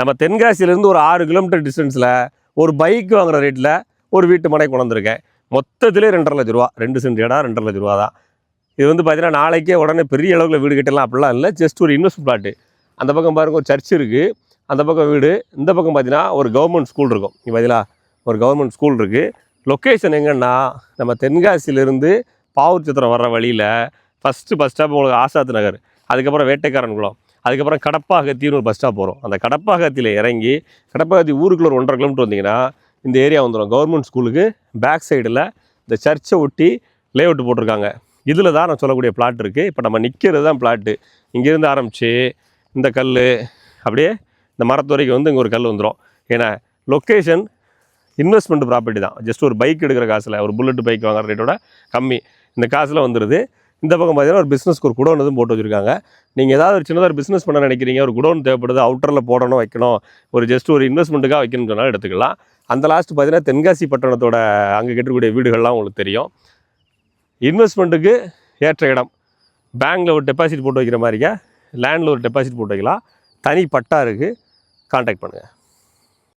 நம்ம தென்காசியிலேருந்து ஒரு ஆறு கிலோமீட்டர் டிஸ்டன்ஸில் ஒரு பைக் வாங்குற ரேட்டில் ஒரு வீட்டு மனை கொண்டிருக்கேன் மொத்தத்திலே ரெண்டரை லட்ச ரூபா. ரெண்டு சென்ட் இடம் ரெண்டரை லட்ச ரூபா தான். இது வந்து பார்த்தீங்கன்னா நாளைக்கே உடனே பெரிய அளவில் வீடு கட்டலாம் அப்படிலாம் இல்லை. ஜஸ்ட் ஒரு இன்வெஸ்ட் பிளாட்டு அந்த பக்கம் பாருங்க ஒரு சர்ச் இருக்குது அந்த பக்கம் வீடு. இந்த பக்கம் பார்த்தீங்கன்னா ஒரு கவர்மெண்ட் ஸ்கூல் இருக்கும். இங்கே பார்த்தீங்களா ஒரு கவர்மெண்ட் ஸ்கூல் இருக்குது லொக்கேஷன் எங்கன்னா நம்ம தென்காசியிலேருந்து பாவூர் சித்திரம் வர்ற வழியில் ஃபஸ்ட்டு பஸ் ஸ்டாப் உங்களுக்கு ஆசாத் நகர். அதுக்கப்புறம் வேட்டைக்காரன் குளம். அதுக்கப்புறம் கடப்பாகத்தின்னு ஒரு பஸ் ஸ்டாப் போகிறோம் அந்த கடப்பாகத்தில் இறங்கி கடப்பாகத்தி ஊருக்குள்ள ஒரு ஒன்றரை கிலோமீட்டர் வந்தீங்கன்னா இந்த ஏரியா வந்துடும் கவர்மெண்ட் ஸ்கூலுக்கு பேக் சைடில் இந்த சர்ச்சை ஒட்டி லே அவுட் போட்டிருக்காங்க. இதில் தான் நான் சொல்லக்கூடிய பிளாட் இருக்குது இப்போ நம்ம நிற்கிறது தான் பிளாட்டு இங்கேருந்து ஆரம்பித்து இந்த கல் அப்படியே இந்த மரத்து வரைக்கும் வந்து இங்கே ஒரு கல் வந்துடும் ஏன்னா லொக்கேஷன் இன்வெஸ்ட்மெண்ட் ப்ராப்பர்ட்டி தான். ஜஸ்ட் ஒரு பைக் எடுக்கிற காசில் ஒரு புல்லட் பைக் வாங்குற ரேட்டோட கம்மி. இந்த காசில் வந்துடுது இந்த பக்கம் பார்த்தீங்கன்னா ஒரு பிஸ்னஸ்க்கு ஒரு குடோன் எதுவும் போட்டு வச்சுருக்காங்க. நீங்கள் ஏதாவது ஒரு சின்னதாக ஒரு பிஸ்னஸ் பண்ண நினைக்கிறீங்க ஒரு குடோன் தேவைப்படுது அவுட்டரில் போடணும் வைக்கணும் ஒரு ஜஸ்ட் ஒரு இன்வெஸ்ட்மெண்ட்டுக்காக வைக்கணும்னு சொன்னாலும் எடுத்துக்கலாம். அந்த லாஸ்ட் பார்த்தீங்கன்னா தென்காசி பட்டணத்தோட அங்கே கட்டக்கூடிய வீடுகள்லாம் உங்களுக்கு தெரியும். இன்வெஸ்ட்மெண்ட்டுக்கு ஏற்ற இடம். பேங்கில் ஒரு டெபாசிட் போட்டு வைக்கிற மாதிரிங்க. லேண்டில் ஒரு டெபாசிட் போட்டு வைக்கலாம். தனி பட்டா இருக்குது காண்டாக்ட் பண்ணுங்கள்